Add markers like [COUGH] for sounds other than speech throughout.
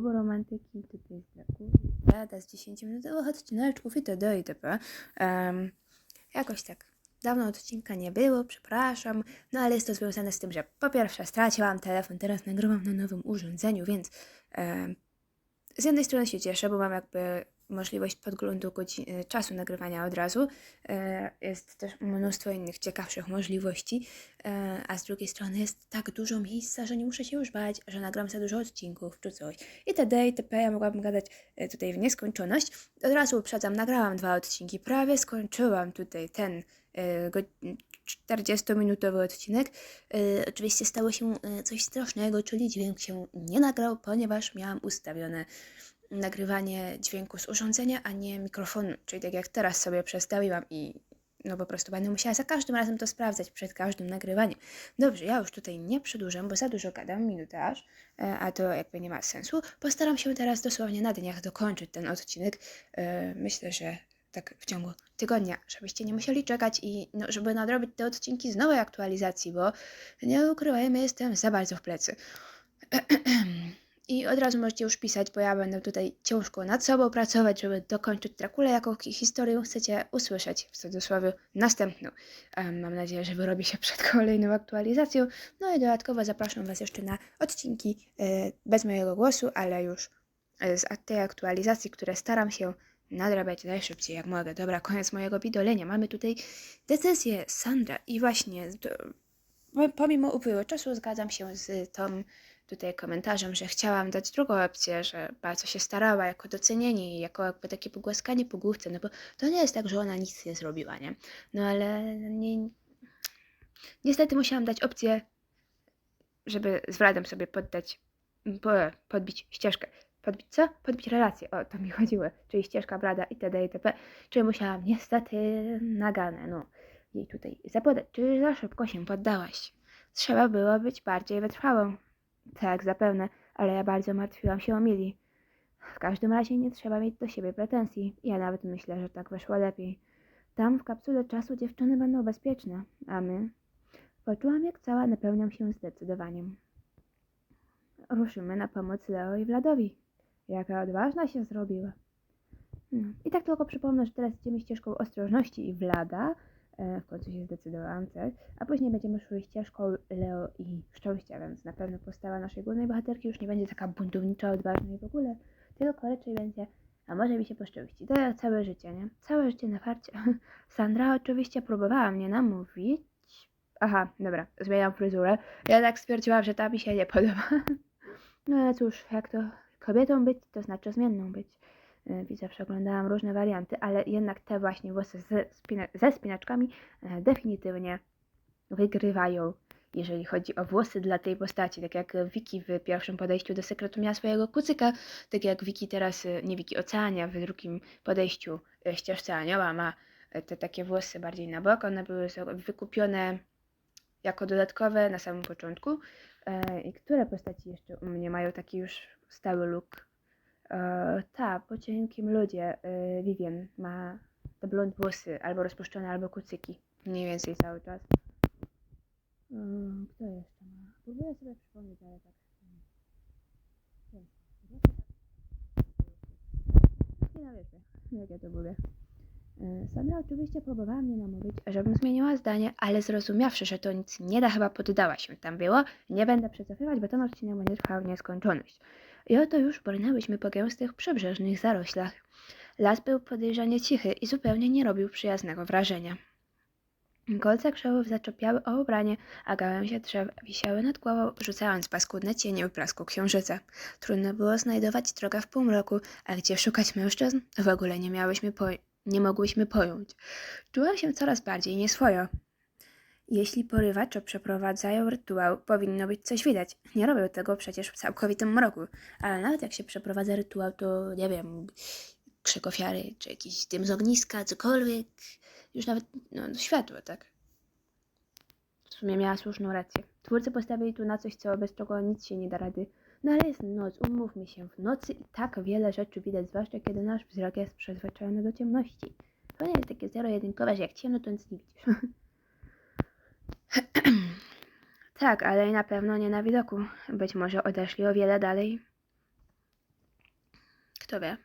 klubu romantyki, tutaj jest Dracula, z 10-minutowych odcineczków itd. itp. Um, jakoś tak dawno odcinka nie było, przepraszam, no ale jest to związane z tym, że po pierwsze straciłam telefon, teraz nagrywam na nowym urządzeniu, więc em, z jednej strony się cieszę, bo mam jakby możliwość podglądu godzin, e, czasu nagrywania od razu. E, Jest też mnóstwo innych ciekawszych możliwości, e, a z drugiej strony jest tak dużo miejsca, że nie muszę się już bać, że nagram za dużo odcinków czy coś. itd. itp. Ja mogłabym gadać tutaj w nieskończoność. Od razu uprzedzam, nagrałam dwa odcinki, prawie skończyłam tutaj ten e, go- 40-minutowy odcinek. Oczywiście stało się coś strasznego, czyli dźwięk się nie nagrał, ponieważ miałam ustawione nagrywanie dźwięku z urządzenia, a nie mikrofonu. Czyli tak jak teraz sobie przestawiłam i no po prostu będę musiała za każdym razem to sprawdzać przed każdym nagrywaniem. Dobrze, ja już tutaj nie przedłużam, bo za dużo gadam, minutę aż, e, a to jakby nie ma sensu. Postaram się teraz dosłownie na dniach dokończyć ten odcinek. E, Myślę, że tak w ciągu tygodnia, żebyście nie musieli czekać i no, żeby nadrobić te odcinki z nowej aktualizacji, bo nie ukrywajmy, jestem za bardzo w plecy. [CLEARS THROAT] I od razu możecie już pisać, bo ja będę tutaj ciężko nad sobą pracować, żeby dokończyć Drakulę, jaką hi- historię chcecie usłyszeć w cudzysłowie następną. Em, mam nadzieję, że wyrobi się przed kolejną aktualizacją. No i dodatkowo zapraszam Was jeszcze na odcinki e, bez mojego głosu, ale już e, z tej aktualizacji, które staram się nadrabiać najszybciej jak mogę. Dobra, koniec mojego widolenia. Mamy tutaj decyzję Sandra i właśnie pomimo upływu czasu zgadzam się z tą tutaj komentarzem, że chciałam dać drugą opcję, że bardzo się starała jako docenienie i jako jakby takie pogłaskanie po główce, no bo to nie jest tak, że ona nic nie zrobiła, nie? No ale nie... Niestety musiałam dać opcję, żeby z Wladem sobie poddać, po, podbić ścieżkę. Podbić co? Podbić relację. O, to mi [LAUGHS] chodziło. Czyli ścieżka Brada itd. itp. Czyli musiałam niestety naganę, no, jej tutaj zapodać. Czy za szybko się poddałaś? Trzeba było być bardziej wytrwałą. Tak, zapewne, ale ja bardzo martwiłam się o Mili. W każdym razie nie trzeba mieć do siebie pretensji. Ja nawet myślę, że tak wyszło lepiej. Tam w kapsule czasu dziewczyny będą bezpieczne, a my... Poczułam, jak cała napełniam się zdecydowaniem. Ruszymy na pomoc Leo i Vladowi. Jaka odważna się zrobiła. No. I tak tylko przypomnę, że teraz idziemy ścieżką ostrożności i Vlada. E, w końcu się zdecydowałam, tak? A później będziemy szły ścieżką Leo i szczęścia, więc na pewno postawa naszej głównej bohaterki już nie będzie taka buntownicza, odważna i w ogóle, tylko raczej będzie, a może mi się poszczęści. To ja całe życie, nie? Całe życie na farcie. [LAUGHS] Sandra oczywiście próbowała mnie namówić. Aha, dobra, zmieniam fryzurę. Ja tak stwierdziłam, że ta mi się nie podoba. [LAUGHS] No ale cóż, jak to kobietą być, to znaczy zmienną być. E, Widzę, przeglądałam różne warianty, ale jednak te właśnie włosy ze, spina ze spinaczkami e, definitywnie wygrywają, jeżeli chodzi o włosy dla tej postaci. Tak jak Wiki w pierwszym podejściu do sekretu miała swojego kucyka, tak jak Wiki teraz, e, nie Wiki Oceania, w drugim podejściu e, ścieżce Anioła ma te takie włosy bardziej na bok. One były wykupione jako dodatkowe na samym początku. I które postaci jeszcze u mnie mają taki już stały look? E, ta, po cienkim ludzie, e, Vivian ma te blond włosy, albo rozpuszczone, albo kucyki. Mniej więcej cały czas. Mm, Kto jeszcze ma? Próbuję sobie przypomnieć, ale tak. Nie na wiecie, jak ja to mówię. E, Sandra oczywiście próbowała mnie namówić, żebym zmieniła zdanie, ale zrozumiawszy, że to nic nie da, chyba poddała się. Tam było, nie będę przecofywać, bo ten odcinek będzie trwał w nieskończoność. I oto już brnęłyśmy po gęstych przybrzeżnych zaroślach. Las był podejrzanie cichy i zupełnie nie robił przyjaznego wrażenia. Kolce krzewów zaczepiały o ubranie, a gałęzie drzew wisiały nad głową, rzucając paskudne cienie w blasku księżyca. Trudno było znajdować drogę w półmroku, a gdzie szukać mężczyzn? W ogóle nie miałyśmy nie mogłyśmy pojąć. Czułam się coraz bardziej nieswojo. Jeśli porywacze przeprowadzają rytuał, powinno być coś widać. Nie robią tego przecież w całkowitym mroku. Ale nawet jak się przeprowadza rytuał, to nie wiem, krzyk ofiary, czy jakiś dym z ogniska, cokolwiek. Już nawet no, światło, tak? W sumie miała słuszną rację. Twórcy postawili tu na coś, co bez czego nic się nie da rady. No ale jest noc, umówmy się, w nocy i tak wiele rzeczy widać, zwłaszcza kiedy nasz wzrok jest przyzwyczajony do ciemności. To nie jest takie zero-jedynkowe, że jak ciemno, to nic nie widzisz. [LAUGHS] [CLEARS THROAT] tak, ale na pewno nie na widoku. Być może odeszli o wiele dalej. to wie.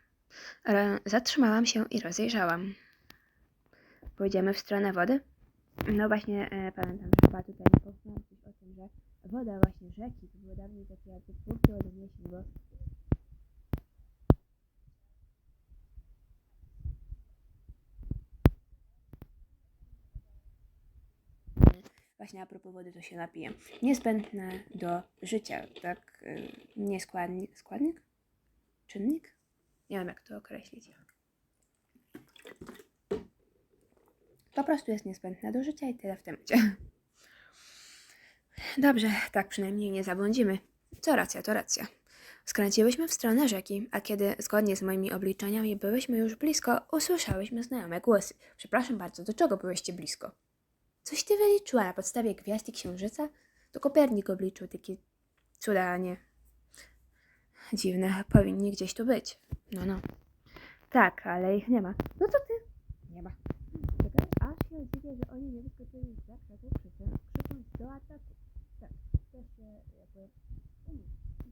Zatrzymałam się i rozejrzałam. Pójdziemy w stronę wody? No właśnie, e, pamiętam, że chyba tutaj coś o tym, że woda właśnie rzeki, to było dawniej takie jakby płótno od wieś, bo Właśnie a propos wody, to się napiję. Niezbędne do życia, tak? y, Nie składnik. Składnik? Czynnik? Nie wiem, jak to określić. Po prostu jest niezbędna do życia i tyle w temacie. Dobrze, tak przynajmniej nie zabłądzimy. Co racja, to racja. Skręciłyśmy w stronę rzeki, a kiedy zgodnie z moimi obliczeniami byłyśmy już blisko, usłyszałyśmy znajome głosy. Przepraszam bardzo, do czego byłyście blisko? Coś ty wyliczyła na podstawie gwiazd i księżyca? To Kopernik obliczył takie cuda, a nie. Dziwne, powinni gdzieś tu być. No, no. Tak, ale ich nie ma. No to ty. Nie ma. Czekaj, aż się dziwię, że oni nie wyskoczyli z zakresu krzycząc, do ataku. Tak, też się jakby... Mm, i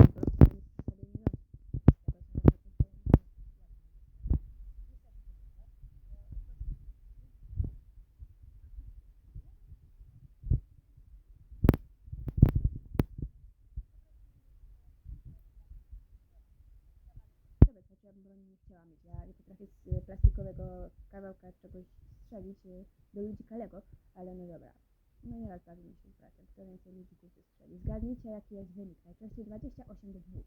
ja bym broni nie chciała mieć. Ja nie potrafię z y, plastikowego kawałka czegoś strzelić y, do ludzi kalego, ale no dobra. No i raz bawimy się pracę. Kto więcej ludzi kusy strzeli. Zgadnijcie jaki jest wynik. Najczęściej 28 do 2.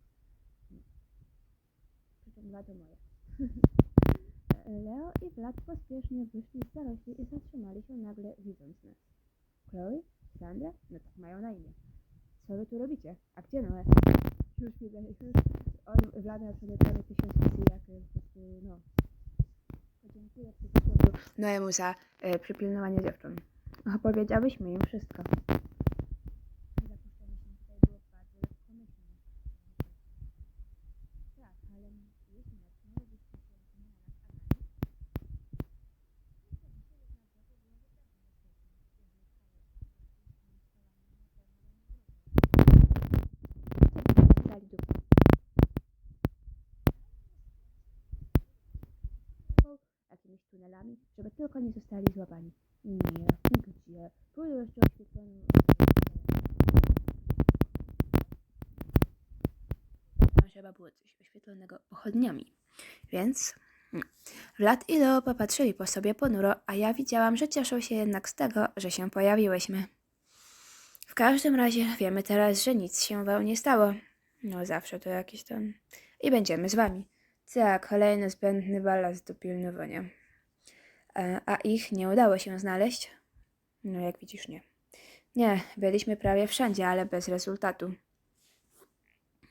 Przy czym dwa to moje. [LAUGHS] Leo i Vlad pospiesznie wyszli z zarośli i zatrzymali się nagle widząc nas. Chloe? Sandra? No tak mają na imię. Co wy tu robicie? A gdzie Noe? Już widzę, już on wladał sobie prawie tysiąc jak e, po prostu, no. Podziękuję po prostu Noemu za e, przypilnowanie dziewcząt. Opowiedziałyśmy im wszystko. Zapuszczenie się tutaj było bardzo lekkomyślne. Tak, ale jeśli natknęłybyście się na nas Adami, Dali dupę. Jakimiś tunelami, żeby tylko nie zostali złapani. Nie, gdzie? Pójdę jeszcze oświetloną... Tam chyba było coś oświetlonego pochodniami. Więc mm, Vlad i Leo popatrzyli po sobie ponuro, a ja widziałam, że cieszą się jednak z tego, że się pojawiłyśmy. W każdym razie wiemy teraz, że nic się wam nie stało. No zawsze to jakieś tam... I będziemy z wami. Tak, kolejny zbędny balast do pilnowania. E, A ich nie udało się znaleźć? No, jak widzisz, nie. Nie, byliśmy prawie wszędzie, ale bez rezultatu.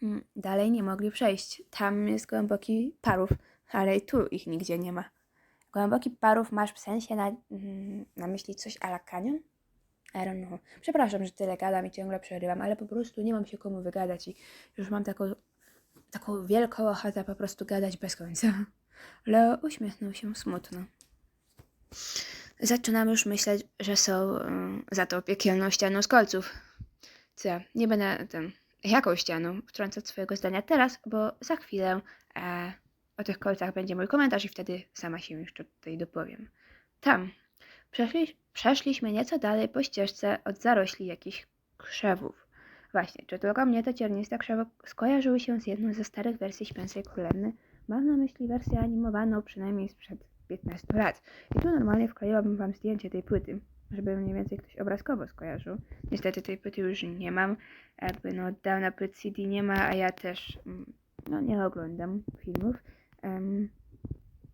Mm, Dalej nie mogli przejść. Tam jest głęboki parów, ale i tu ich nigdzie nie ma. Głęboki parów masz w sensie na, mm, na myśli coś a la kanion? I don't know. Przepraszam, że tyle gadam i ciągle przerywam, ale po prostu nie mam się komu wygadać i już mam taką taką wielką ochotę po prostu gadać bez końca. [LAUGHS] Leo uśmiechnął się smutno. Zaczynam już myśleć, że są mm, za tą piekielną ścianą z kolców. Co, nie będę tym, jaką ścianą, wtrącać swojego zdania teraz, bo za chwilę e, o tych kolcach będzie mój komentarz i wtedy sama się jeszcze tutaj dopowiem. Tam. Przeszli, przeszliśmy nieco dalej po ścieżce od zarośli jakichś krzewów. Właśnie, czy tylko mnie te cierniste krzewy skojarzyły się z jedną ze starych wersji Śpiącej Królewny? Mam na myśli wersję animowaną przynajmniej sprzed 15 lat. I tu normalnie wkleiłabym wam zdjęcie tej płyty, żeby mniej więcej ktoś obrazkowo skojarzył. Niestety tej płyty już nie mam, jakby no dawna płyt CD nie ma, a ja też mm, no nie oglądam filmów. Em,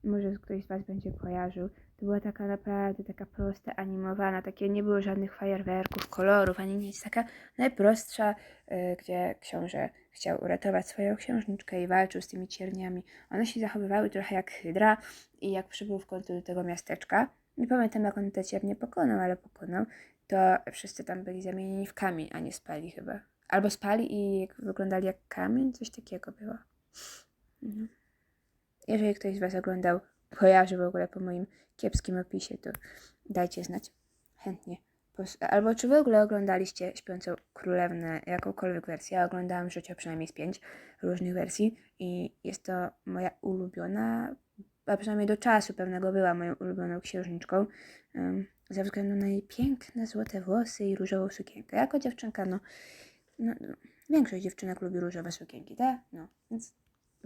może ktoś z was będzie kojarzył. To była taka naprawdę taka prosta, animowana, takie nie było żadnych fajerwerków, kolorów, ani nic. Taka najprostsza, y, gdzie książę chciał uratować swoją księżniczkę i walczył z tymi cierniami. One się zachowywały trochę jak hydra i jak przybył w końcu do tego miasteczka, nie pamiętam jak on te ciernie pokonał, ale pokonał, to wszyscy tam byli zamienieni w kamień, a nie spali chyba. albo spali i wyglądali jak kamień, coś takiego było. Mhm. Jeżeli ktoś z Was oglądał, kojarzy w ogóle po moim kiepskim opisie, to dajcie znać. Chętnie. Albo czy w ogóle oglądaliście Śpiącą Królewnę, jakąkolwiek wersję? Ja oglądałam w życiu przynajmniej z pięć różnych wersji i jest to moja ulubiona, a przynajmniej do czasu pewnego była moją ulubioną księżniczką, em, ze względu na jej piękne złote włosy i różową sukienkę. Jako dziewczynka, no, no, no większość dziewczynek lubi różowe sukienki, tak? No, więc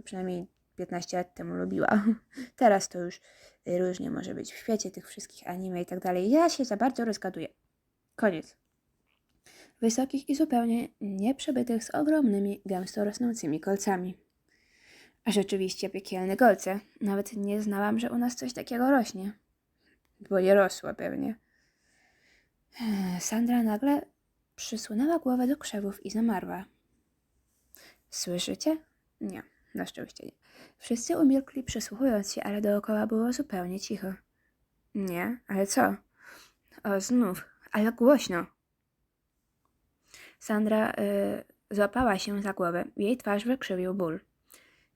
przynajmniej 15 lat temu lubiła. [LAUGHS] Teraz to już różnie może być w świecie tych wszystkich anime i tak dalej. Ja się za bardzo rozgaduję. Koniec. Wysokich i zupełnie nieprzebytych z ogromnymi, gęsto rosnącymi kolcami. A rzeczywiście piekielne kolce. Nawet nie znałam, że u nas coś takiego rośnie. Bo nie rosło pewnie. Sandra nagle przysunęła głowę do krzewów i zamarła. Słyszycie? Nie, na szczęście nie. Wszyscy umilkli przysłuchując się, ale dookoła było zupełnie cicho. Nie, ale co? O, znów, ale głośno. Sandra y, złapała się za głowę. Jej twarz wykrzywił ból.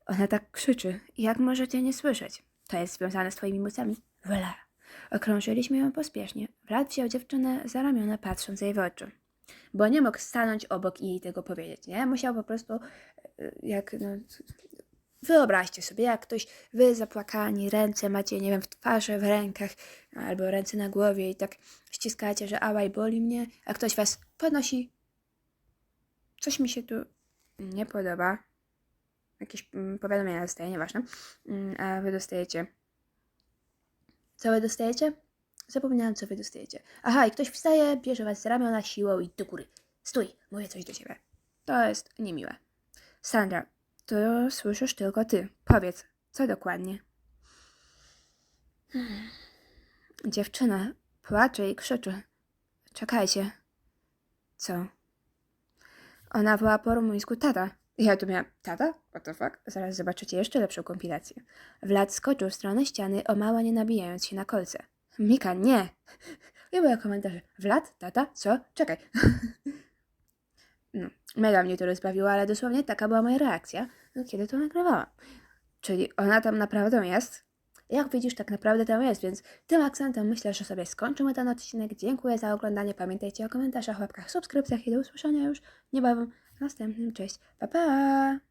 Ona tak krzyczy. Jak możecie nie słyszeć? To jest związane z twoimi mocami. Wla. Okrążyliśmy ją pospiesznie. Vlad wziął dziewczynę za ramiona, patrząc jej w oczy. Bo nie mógł stanąć obok i jej tego powiedzieć, nie? Musiał po prostu, y, jak, no, Wyobraźcie sobie, jak ktoś, wy zapłakani, ręce macie, nie wiem, w twarzy, w rękach, albo ręce na głowie i tak ściskacie, że ała i boli mnie, a ktoś was podnosi. Coś mi się tu nie podoba. Jakieś mm, powiadomienia dostaję, nieważne. Mm, A wy dostajecie. Co wy dostajecie? Zapomniałam, co wy dostajecie. Aha, i ktoś wstaje, bierze was z ramiona siłą i do góry. Stój, mówię coś do ciebie. To jest niemiłe. Sandra, to słyszysz tylko ty. Powiedz, co dokładnie? Dziewczyna płacze i krzyczy. Czekajcie. Co? Ona woła po rumuńsku tata. Ja tu miałam tata? What the fuck? Zaraz zobaczycie jeszcze lepszą kompilację. Vlad skoczył w stronę ściany, o mało nie nabijając się na kolce. Mika, nie! I były komentarze. Vlad? Tata? Co? Czekaj. No, mega mnie to rozbawiło, ale dosłownie taka była moja reakcja, kiedy to nagrywałam. Czyli ona tam naprawdę jest? Jak widzisz, tak naprawdę tam jest, więc tym akcentem myślę, że sobie skończymy ten odcinek. Dziękuję za oglądanie. Pamiętajcie o komentarzach, łapkach, subskrypcjach i do usłyszenia już niebawem w następnym. Cześć, pa pa!